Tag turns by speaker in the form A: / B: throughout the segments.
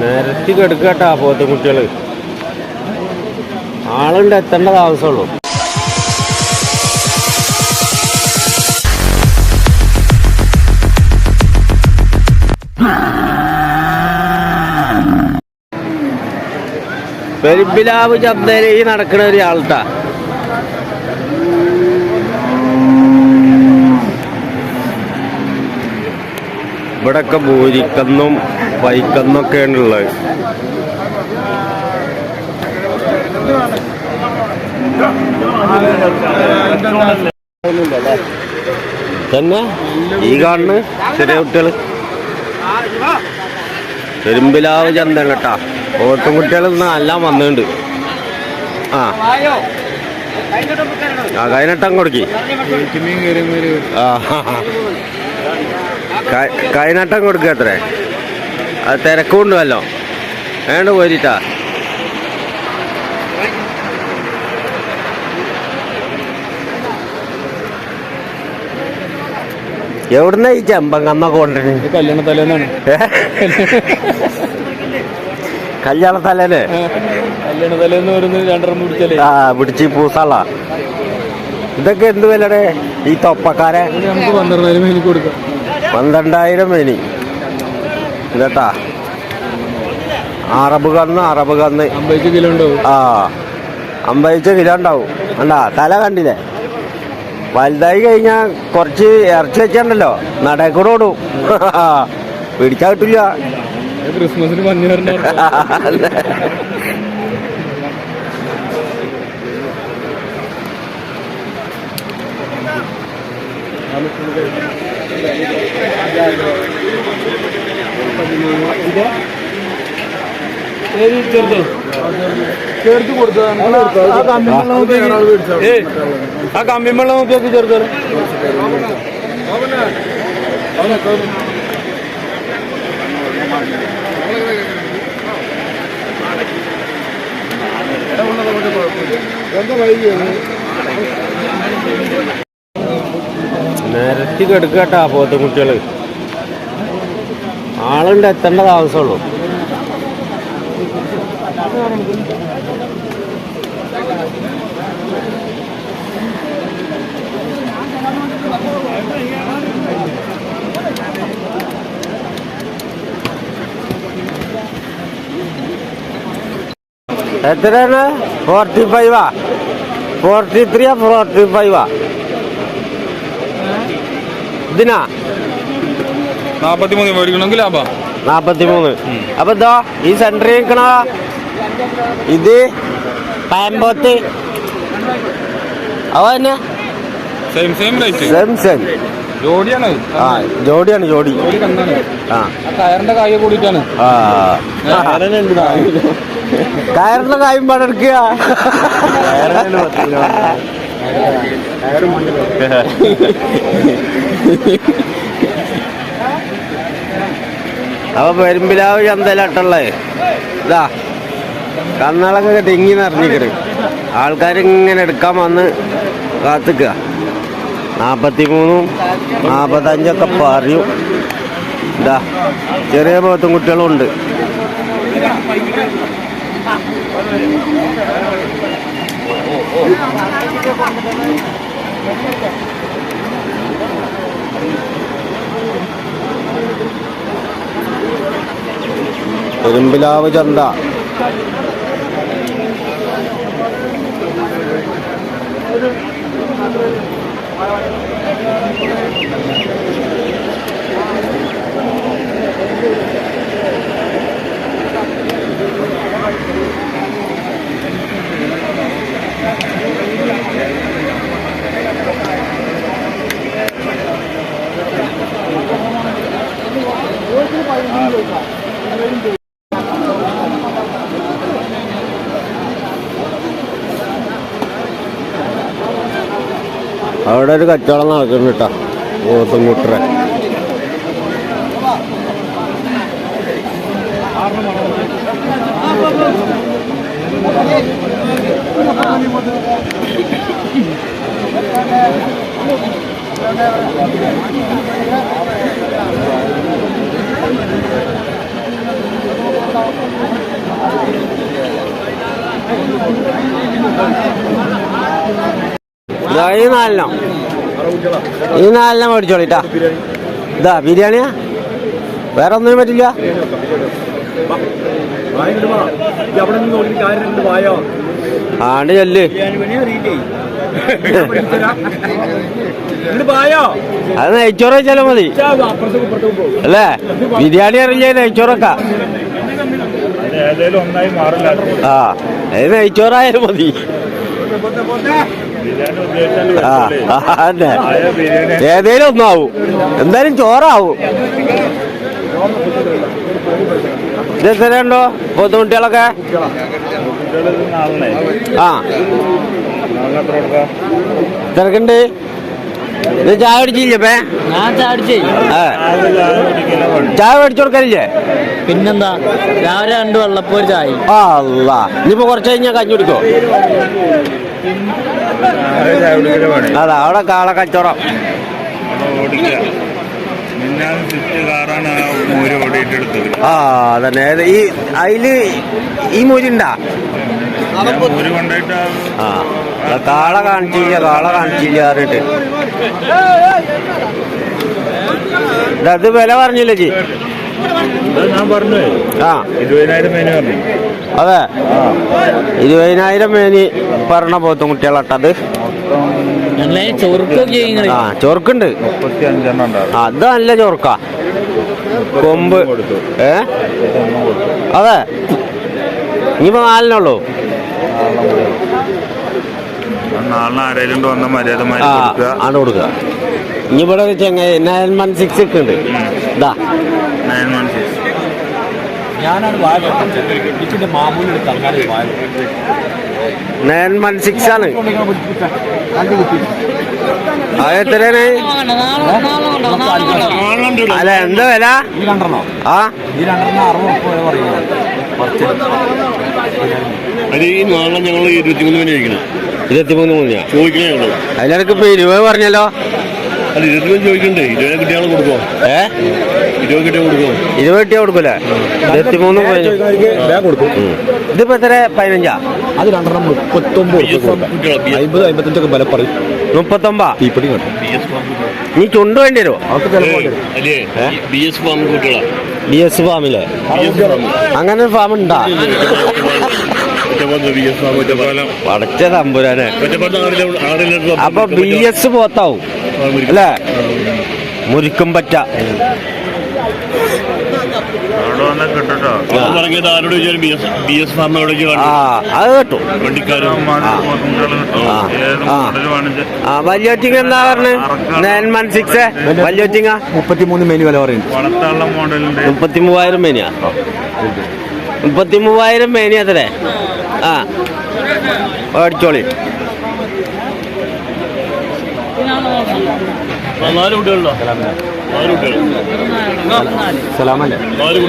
A: നിരത്തി കെടുക്കട്ടാ പോത്ത കുട്ടികൾ. ആളുണ്ട് എത്തേണ്ടത് ആവശ്യമുള്ളൂ പെരുമ്പിലാവ് ചന്തയിൽ ഈ ഒരു ഒരാൾട്ടാ ഇവിടൊക്കെ ഭൂരിക്കന്നും വൈക്കന്നൊക്കെയാണ് ഉള്ളത് തന്നെ? ഈ കാണുന്ന ചെറിയ കുട്ടികൾ? പെരുമ്പിലാവ് ചന്ത കേട്ടാ. ഓട്ടും കുട്ടികൾ എല്ലാം വന്നിട്ടുണ്ട്. ആ. ആ കൈനട്ടം കൊടുക്കി. ആ കൈനട്ടം കൊടുക്കുക അത്രേ. അത് തിരക്കുണ്ടല്ലോ വേണ്ട പോരിട്ടാ. എവിടുന്ന ഈ കമ്മ കൊണ്ടുവരുന്നത്
B: കല്യാണ തലേന്നാണ്.
A: കല്യാണ തലേന്
B: കല്യാണ തലേന്ന് വരുന്നത് രണ്ടര പിടിച്ചല്ലേ
A: ആ പിടിച്ച് പൂസാള. ഇതൊക്കെ എന്ത് വിലടെ? ഈ തൊപ്പക്കാരെ?
B: നമുക്ക് പന്ത്രണ്ടായിരം കൊടുക്കാം.
A: പന്ത്രണ്ടായിരം മേനി ഇതട്ടാ. അറബ് കന്ന് അറബ് കന്ന്
B: അമ്പത് കിലോ ഉണ്ടാവും.
A: ആ അമ്പതിച്ച കിലോ ഉണ്ടാവും. കണ്ടാ തല കണ്ടില്ലേ? വലുതായി കഴിഞ്ഞാൽ കുറച്ച് ഇറച്ചി വെച്ചിട്ടുണ്ടല്ലോ. നടയിൽ കൂടെ ഓടും പിടിച്ചാൽ കിട്ടില്ല
B: ക്രിസ്മസിന് മഞ്ഞ ചെറുത്? ചേർത്ത് കൊടുത്തു ആ കമ്പി വെള്ളം നോക്കിയാക്കി ഏ ആ കമ്പി വെള്ളം നോക്കിയാക്കി ചെറുത്
A: നിരത്തി കെടുക്കട്ടാ പോത്ത് കുട്ടികൾ ആളുണ്ട് എത്തേണ്ട ആവശ്യമുള്ളൂ എത്രയാണ്? ഫോർട്ടി ഫൈവാ ഫോർട്ടി ത്രീയാ ഫോർട്ടി ഫൈവാ ഇതിനാ?
B: നാപ്പത്തി മൂന്ന് മേടിക്കണമെങ്കിൽ ലാഭം.
A: നാപ്പത്തി മൂന്ന് അപ്പൊ ഇതോ ഈ സെന്ററിൽ നിൽക്കണ ഇത് പാമ്പോത്ത് അവ തന്നെ.
B: Same same rate
A: same same
B: ജോഡിയാണ്.
A: ആ ജോഡിയാണ് ജോഡി. ആ.
B: ആ ടയറിന്റെ കായ കൂടിയിട്ടാണ്.
A: ആ. കയറിന്റെ കായും പടെടുക്കുക അപ്പൊ പെരുമ്പിലാവ് ചന്തയിലാട്ടുള്ളത് ഇതാ കന്നുകളൊക്കെ തിങ്ങി നിറഞ്ഞിക്കണ് ആൾക്കാരിങ്ങനെ എടുക്കാൻ വന്ന് കാത്തിക്കുക. നാൽപ്പത്തി മൂന്നും നാൽപ്പത്തഞ്ചൊക്കെ പറയും. ഇതാ ചെറിയ പോത്തും കുട്ടികളും ഉണ്ട്. പെരുമ്പിലാവ് ചന്ത. അവിടെ ഒരു കച്ചവടം നടക്കുന്നുണ്ട് കേട്ടോ പോത്തും ഈ നാലെണ്ണം. ഈ നാലെണ്ണം മേടിച്ചോളിട്ടാ ഇതാ ബിരിയാണിയാ? വേറെ ഒന്നിനും പറ്റില്ല. ആണ്ട് ചെല്ല്. അത് നെയ്ച്ചോറ് വെച്ചാലും മതി. അല്ലേ? ബിരിയാണി അറിയില്ലേ നെയ്ച്ചോറൊക്കെ. ആ നെയ്ച്ചോറായാലും മതി. ആ. അതെ ഏതേലും ഒന്നാവും. എന്തായാലും ചോറാവും. ഇത് എത്രയുണ്ടോ? ബുദ്ധിമുട്ടികളൊക്കെ ആ. തിരക്കുണ്ട്. ഇത് ചായ അടിച്ചില്ലേ
C: ഞാൻ
D: ചായ
A: മേടിച്ചു കൊടുക്കാനില്ലേ?
C: പിന്നെന്താ? രാവിലെ രണ്ട് വെള്ളപ്പൊരു ചായ.
A: ആ ഇനിയിപ്പോ കുറച്ച് കഴിഞ്ഞാൽ കഞ്ഞി കുടിക്കോ? അതാ അവിടെ കാള കച്ചവടം.
D: ആ
A: അതന്നെ. ഈ അതിൽ ഈ മൂരിണ്ടാ?
D: ആ
A: കാള കാണിച്ചില്ല കാള കാണിച്ചില്ല അറിഞ്ഞിട്ട് അത് വില പറഞ്ഞില്ല ജി?
D: ഞാൻ പറഞ്ഞു
A: ആ.
D: ഇരുപതിനായിരം മേനി പറഞ്ഞു.
A: അതെ. ഇരുപതിനായിരം മേനി പറഞ്ഞ പോത്തും കുട്ടികളട്ടത് ആ ചൊറുക്കുണ്ട് അത് നല്ല ചൊറുക്ക കൊമ്പ്. ഏ? അതെ. ഇനിയിപ്പോ നാലിനുള്ളൂ. ആണ് കൊടുക്കുക. ഇനി ഇവിടെ ചെങ്ങായി നയൻ വൺ സിക്സ് ഒക്കെ ഉണ്ട്. ഇതാ.
D: Nine one six.
B: ഞാനാണ് വായ ഇതിന്റെ മാമൂലി അങ്ങനെ വായ
A: നയൻ വൺ സിക്സ് ആണ്. എത്രയാണ്? അല്ല എന്താ വില?
B: ഈ രണ്ടെണ്ണോ?
A: ആ?
B: ഈ രണ്ടെണ്ണം അറുപത് മുപ്പത് പറയുന്നത്
E: അത് ഈ നാളെ ഞങ്ങൾ ഇരുപത്തിമൂന്ന് മണി കഴിക്കണം
A: ഇരുപത്തിമൂന്ന് മൂന്നിയാ
E: ചോദിക്കണേ
A: ഇപ്പൊ ഇരുപത് പറഞ്ഞല്ലോ.
E: അല്ല ഇരുപത്തിമൂന്ന് ചോദിക്കണ്ടേ? ഇരുപത് കുട്ടികൾ കൊടുക്കോ
A: ഏ?
E: ഇരുപത്
A: കിട്ടിയാ കൊടുക്കൂലേ? ഇരുപത്തിമൂന്ന്. ഇതിപ്പോ എത്ര? പതിനഞ്ചാ?
B: അത് രണ്ടെണ്ണം മുപ്പത്തൊമ്പത് അമ്പത് അമ്പത്തഞ്ചൊക്കെ വില പറയും.
A: മുപ്പത്തൊമ്പതാ?
B: തീപ്പടി
A: നീ ചുണ്ട് വേണ്ടി വരുമോ
E: ബി എസ്
A: ഫാമിലെ? അങ്ങനെ ഒരു ഫാം ഉണ്ടാ? പടച്ച തമ്പുരാനെ. അപ്പൊ ബി എസ് പോത്താവും. അല്ലേ? മുരിക്കും പറ്റ.
D: വന്നാൽ കിട്ടട്ടോ?
E: ഇറങ്ങിയത് ആരോട് ബി എസ്
A: ആ അത് കേട്ടു. വല്യോറ്റിങ് എന്താ പറഞ്ഞ്? നയൻ വൺ സിക്സ് വല്യോറ്റിങ്ങ
B: മുപ്പത്തിമൂന്ന് മെനു വില പറയുന്നു.
D: വളർത്താനുള്ള മോഡലുണ്ട്
A: മുപ്പത്തി മൂവായിരം മെനിയാ മുപ്പത്തി മൂവായിരം മേനി അത്രേ? ആ. മേടിച്ചോളി
E: നാല് കുട്ടികളുണ്ടോ?
B: സലാമല്ലേ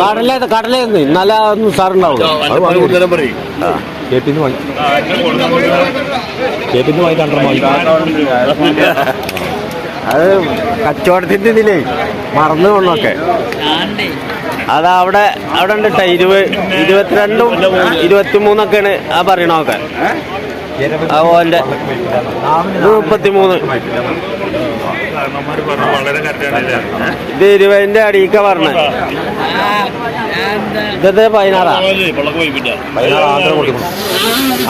A: കടല കടലേ നല്ല ഒന്നും സാറുണ്ടാവും
E: അല്ല പല കൊടുത്തരം പറയും
A: ആ
B: കെ പിന്ന് വാങ്ങി
D: ആ, അതിന് കൊടുക്കാൻ
B: കെ പിന്ന് വാങ്ങി രണ്ടെണ്ണം
A: അത് കച്ചവടത്തിന്റെ ഇതിലേ മറന്നു കൊണ്ടൊക്കെ അത് അവിടെ അവിടെ ഉണ്ട് കേട്ടോ ഇരുപത് ഇരുപത്തിരണ്ടും ഇരുപത്തിമൂന്നൊക്കെയാണ് ആ പറയണൊക്കെ ആ ഓന്റെ. ഇത് മുപ്പത്തിമൂന്ന്.
D: കാരണന്മാര് പറഞ്ഞു വളരെ കറക്റ്റാണല്ലേ
A: ഇത്. ഇരുപതിന്റെ അടിക്ക പറഞ്ഞ ഇതത്തെ പതിനാറാ?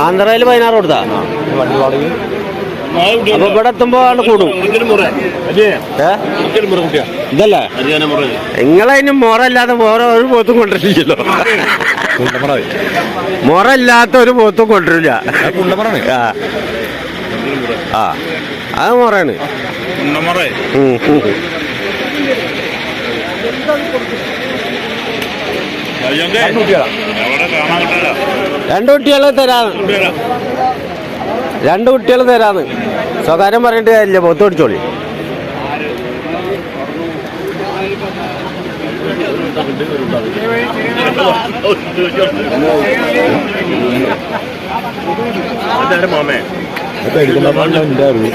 A: ആന്ധ്രയിൽ പതിനാറ് കൊടുത്താ. അപ്പൊ ഇവിടെ എത്തുമ്പോ ആണ് കൂടും.
E: മുറ. മുറ
A: ഇതല്ലേ?
E: മുറ.
A: നിങ്ങളതിന് മുറല്ലാതെ വേറെ ഒരു പോത്തും കൊണ്ടിരിക്കല്ലോ മുറല്ലാത്ത ഒരു പോത്തും
B: കൊണ്ടിരില്ല
A: ആ അത് മുറയാണ്.
D: കുന്നമറേ
A: രണ്ടു കുട്ടികൾ തരാന്ന് രണ്ട് കുട്ടികൾ തരാന്ന്. സ്വകാര്യം പറഞ്ഞിട്ട് കാര്യമില്ല പോത്ത് പിടിച്ചോളി.
E: മാമേ?
B: അറിവ്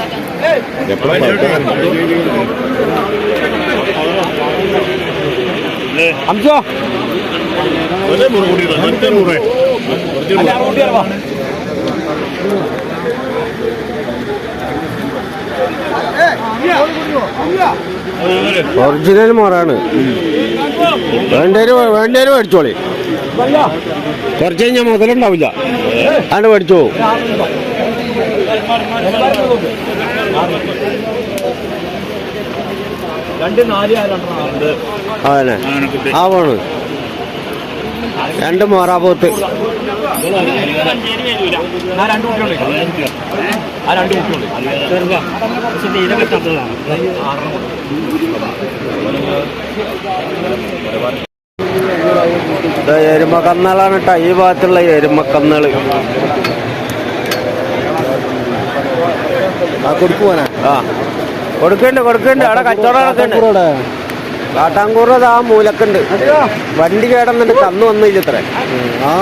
B: എപ്പോഴും
A: ഒറിജിനൽ മോറാണ് വേണ്ടേര് വേണ്ടേര് മേടിച്ചോളി. കുറച്ച് കഴിഞ്ഞാൽ മുതലുണ്ടാവില്ല. ആണ് മേടിച്ചോ
B: രണ്ട് നാല്
A: അതന്നെ
D: അങ്ങനെ കുട്ടി
A: ആ രണ്ട് മോറാപോത്ത് എരുമക്കന്നാളാണ് കേട്ടോ ഈ ഭാഗത്തുള്ള
E: എരുമക്കന്നൾ കൊടുക്കുവാനാ
A: ആ. കൊടുക്കണ്ട് കൊടുക്കണ്ട്. അവിടെ കച്ചവടം കാട്ടാങ്കൂറത് ആ മൂലക്കുണ്ട്. വണ്ടി കേടന്നിട്ട് തന്നു വന്നില്ല ഇത്ര.
E: ആ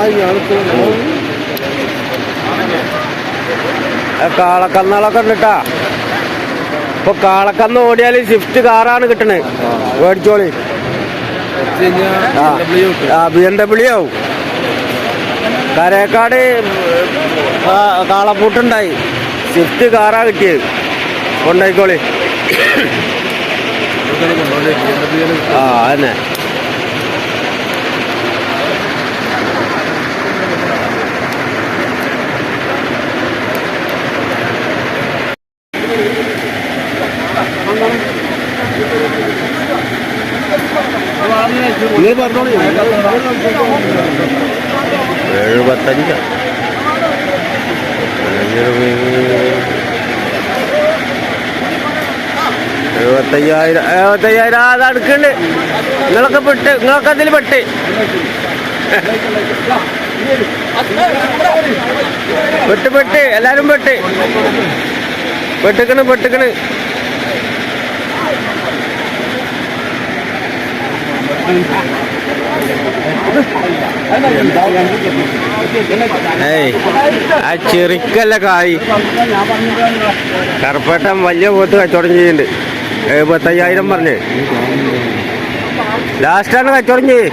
A: കാളക്കന്നുകളൊക്കെ ഉണ്ട് കേട്ടാ ഇപ്പൊ കാളക്കന്ന് ഓടിയാൽ സ്വിഫ്റ്റ് കാറാണ് കിട്ടണേ. മേടിച്ചോളി. ആ ആ ബി എം ഡബ്ല്യു ആവും. കരേക്കാട് ആ, കാളപ്പൂട്ടുണ്ടായി. സ്വിഫ്റ്റ് കാറാ കിട്ടിയത്. കൊണ്ടായിക്കോളി. ആ അതന്നെ. എഴുപത്തഞ്ച്. അടുക്കുന്നുണ്ട് നിങ്ങളൊക്കെ പെട്ട് നിങ്ങളൊക്കെ അതിൽ പെട്ട്. പെട്ട് പെട്ട് എല്ലാരും പെട്ട്. പെട്ടിക്കണ് പെട്ടിക്കണ്. ആ ചെറിക്കല്ല കായ്. കറുപ്പേട്ടൻ വലിയ പോത്ത് കച്ചവടം ചെയ്യുന്നുണ്ട്. എഴുപത്തയ്യായിരം പറഞ്ഞേ. ലാസ്റ്റാണ് കച്ചവടം ചെയ്യ്.